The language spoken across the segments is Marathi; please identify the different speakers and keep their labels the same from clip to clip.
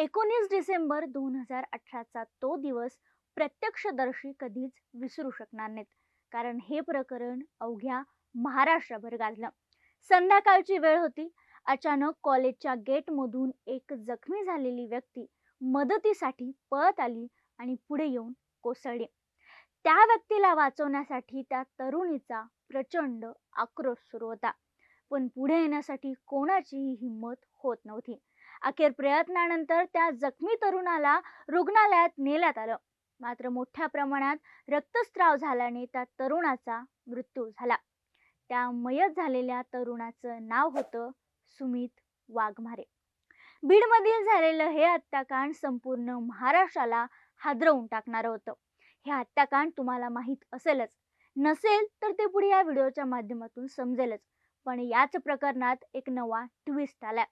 Speaker 1: एकोणीस डिसेंबर दोन हजार अठराचा तो दिवस प्रत्यक्षदर्शी कधीच विसरू शकणार नाहीत. कारण हे प्रकरण अवघ्या महाराष्ट्रभर गाजलं. संध्याकाळची वेळ होती. अचानक कॉलेजच्या गेटमधून एक जखमी झालेली व्यक्ती मदतीसाठी पळत आली आणि पुढे येऊन कोसळली. त्या व्यक्तीला वाचवण्यासाठी त्या तरुणीचा प्रचंड आक्रोश सुरू होता. पण पुढे येण्यासाठी कोणाचीही हिंमत होत नव्हती. अखेर प्रयत्नानंतर त्या जखमी तरुणाला रुग्णालयात नेण्यात आलं. मात्र मोठ्या प्रमाणात रक्तस्राव झाल्याने त्या तरुणाचा मृत्यू झाला. त्या मयत झालेल्या तरुणाचं नाव होतं सुमित वाघमारे. बीडमधील झालेलं हे हत्याकांड संपूर्ण महाराष्ट्राला हादरवून टाकणारं होतं. हे हत्याकांड तुम्हाला माहीत असेलच. नसेल तर ते पुढे या व्हिडिओच्या माध्यमातून समजेलच. पण याच प्रकरणात एक नवा ट्विस्ट आलाय.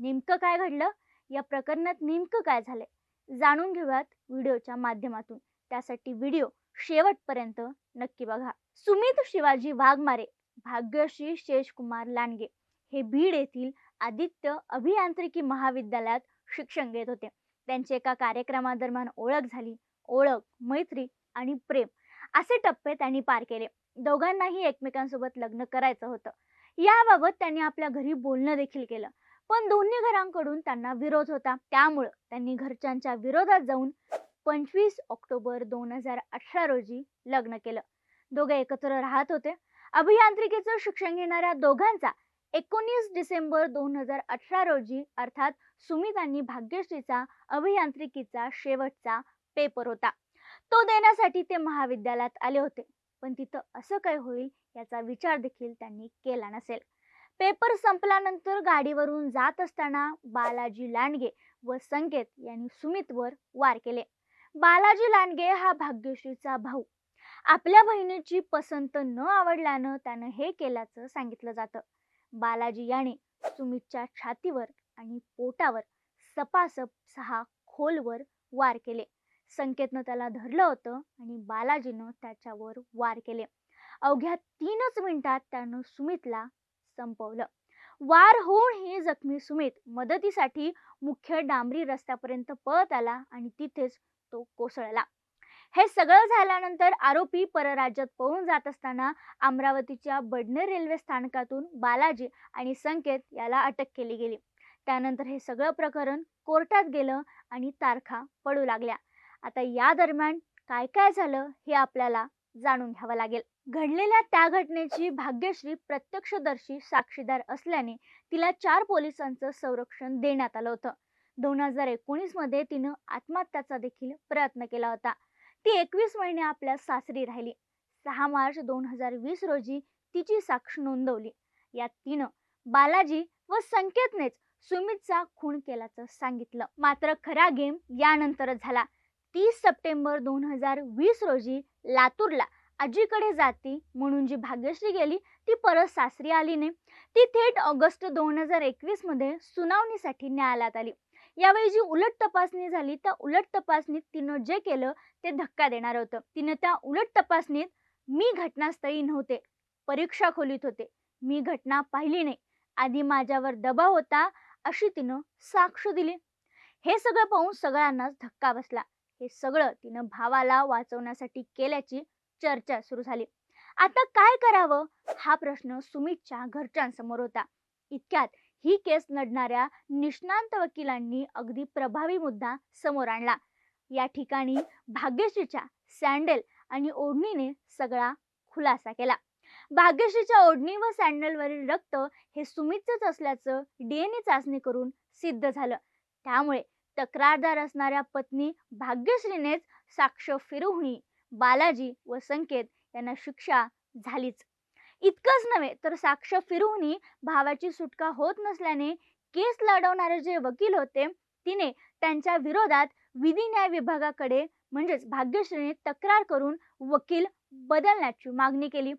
Speaker 1: नेमकं काय घडलं? या प्रकरणात नेमकं काय झालं जाणून घेऊयात व्हिडिओच्या माध्यमातून. त्यासाठी व्हिडिओ शेवटपर्यंत नक्की बघा. सुमित शिवाजी वाघमारे भाग्यश्री शेषकुमार लांडगे हे बीड येथील आदित्य अभियांत्रिकी महाविद्यालयात शिक्षण घेत होते. त्यांची एका कार्यक्रमादरम्यान ओळख झाली. ओळख मैत्री आणि प्रेम असे टप्पे त्यांनी पार केले. दोघांनाही एकमेकांसोबत लग्न करायचं होतं. याबाबत त्यांनी आपल्या घरी बोलणं देखील केलं. पण दोन्ही घरांकडून त्यांना विरोध होता. त्यामुळं त्यांनी घरच्यांच्या विरोधात जाऊन पंचवीस ऑक्टोबर दोन हजार अठरा रोजी लग्न केलं. दोघे एकत्र राहत होते. अभियांत्रिकीचं शिक्षण घेणाऱ्या दोघांचा एकोणीस डिसेंबर दोन हजार अठरा रोजी अर्थात सुमितांनी भाग्यश्रीचा अभियांत्रिकीचा शेवटचा पेपर होता. तो देण्यासाठी ते महाविद्यालयात आले होते. पण तिथं असं काय होईल याचा विचार देखील त्यांनी केला नसेल. पेपर संपल्यानंतर गाडीवरून जात असताना बालाजी लांडगे व संकेत यांनी सुमितवर वार केले. बालाजी लांडगे हा भाग्यश्रीचा भाऊ. आपल्या बहिणीची पसंत न आवडल्यानं त्यानं हे केल्याचं सांगितलं जातं. बालाजी याने सुमितच्या छातीवर आणि पोटावर सपासप सहा खोलवर वार केले. संकेतनं त्याला धरलं होतं आणि बालाजीनं त्याच्यावर वार केले. अवघ्या तीनच मिनिटात त्यानं सुमितला संपवलं. वार होऊन हे जखमी सुमित मदतीसाठी मुख्य डांबरी रस्त्यापर्यंत पळत आला आणि तिथेच तो कोसळला. हे सगळं झाल्यानंतर आरोपी परराज्यात पळून जात असताना अमरावतीच्या बडनेर रेल्वे स्थानकातून बालाजी आणि संकेत याला अटक केली गेली. त्यानंतर हे सगळं प्रकरण कोर्टात गेलं आणि तारखा पडू लागल्या. आता या दरम्यान काय काय झालं हे आपल्याला जाणून घ्यावं लागेल. घडलेल्या त्या घटनेची भाग्यश्री प्रत्यक्षदर्शी साक्षीदार असल्याने तिला चार पोलिसांचं संरक्षण देण्यात आलं होतं. दोन हजार एकोणीसमध्ये तिनं आत्महत्याचा देखील प्रयत्न केला होता. ती एकवीस महिने आपल्या सासरी राहिली. सहा मार्च दोन हजार वीस रोजी तिची साक्ष नोंदवली. यात तिनं बालाजी व संकेतनेच सुमितचा खून केल्याचं सांगितलं. मात्र खरा गेम यानंतरच झाला. तीस सप्टेंबर दोन हजार वीस रोजी लातूरला आजीकडे जाती म्हणून जी भाग्यश्री गेली ती परत सासरी आली नाही. ती थेट ऑगस्ट दोन हजार एकवीसमध्ये सुनावणीसाठी न्यायालयात आली. यावेळी जी उलट तपासणी झाली त्या उलट तपासणीत तिनं जे केलं ते धक्का देणार होतं. तिनं त्या उलट तपासणीत मी घटनास्थळी नव्हते परीक्षा खोलीत होते. मी घटना पाहिली नाही. आधी माझ्यावर दबाव होता अशी तिनं साक्ष दिली. हे सगळं पाहून सगळ्यांनाच धक्का बसला. हे सगळं तिनं भावाला वाचवण्यासाठी केल्याची चर्चा सुरू झाली. आता काय करावं? हा प्रश्न सुमितच्या घरच्यांसमोर होता. इतक्यात ही केस लढणाऱ्या निष्णांत वकिलांनी अगदी प्रभावी मुद्दा समोर आणला. या ठिकाणी भाग्यश्रीच्या सँडल आणि ओढणीने सगळा खुलासा केला. भाग्यश्रीच्या ओढणी व सँडलवरील रक्त हे सुमितचंच असल्याचं डीएनए चाचणी करून सिद्ध झालं. त्यामुळे तक्रारदार असणाऱ्या पत्नी भाग्यश्रीनेच साक्ष फिरवणी बालाजी व संकेत यांना शिक्षा झालीच. इतकंच नव्हे तर साक्ष फिरवणी भावाची सुटका होत नसल्याने केस लढवणारे जे वकील होते तिने त्यांच्या विरोधात विधी न्याय विभागाकडे म्हणजेच भाग्यश्रीने तक्रार करून वकील बदलण्याची मागणी केली.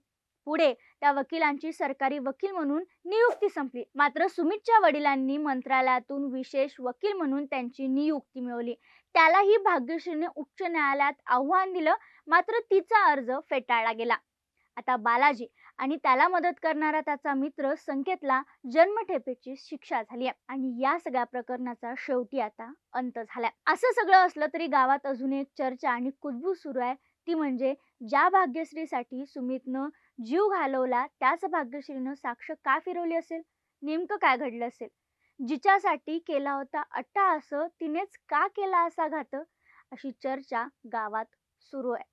Speaker 1: पुढे त्या वकिलांची सरकारी वकील म्हणून नियुक्ती संपली. मात्र सुमितच्या वडिलांनी मंत्रालयातून विशेष वकील म्हणून त्यांची नियुक्ती मिळवली. त्यालाही भाग्यश्रीने उच्च न्यायालयात आव्हान दिलं मात्र तिचा अर्ज फेटाळला गेला. आता बालाजी आणि त्याला मदत करणारा त्याचा मित्र संकेतला जन्मठेपेची शिक्षा झाली आहे आणि या सगळ्या प्रकरणाचा शेवटी आता अंत झालाय. असं सगळं असलं तरी गावात अजून एक चर्चा आणि कुजबूज सुरू आहे. ती म्हणजे ज्या भाग्यश्रीसाठी सुमितनं जीव घालवला त्याच भाग्यश्रीनं साक्ष का फिरवली असेल? नेमकं काय घडलं असेल? जिच्यासाठी केला होता अट्टा असं तिनेच का केला असा घात अशी चर्चा गावात सुरू आहे.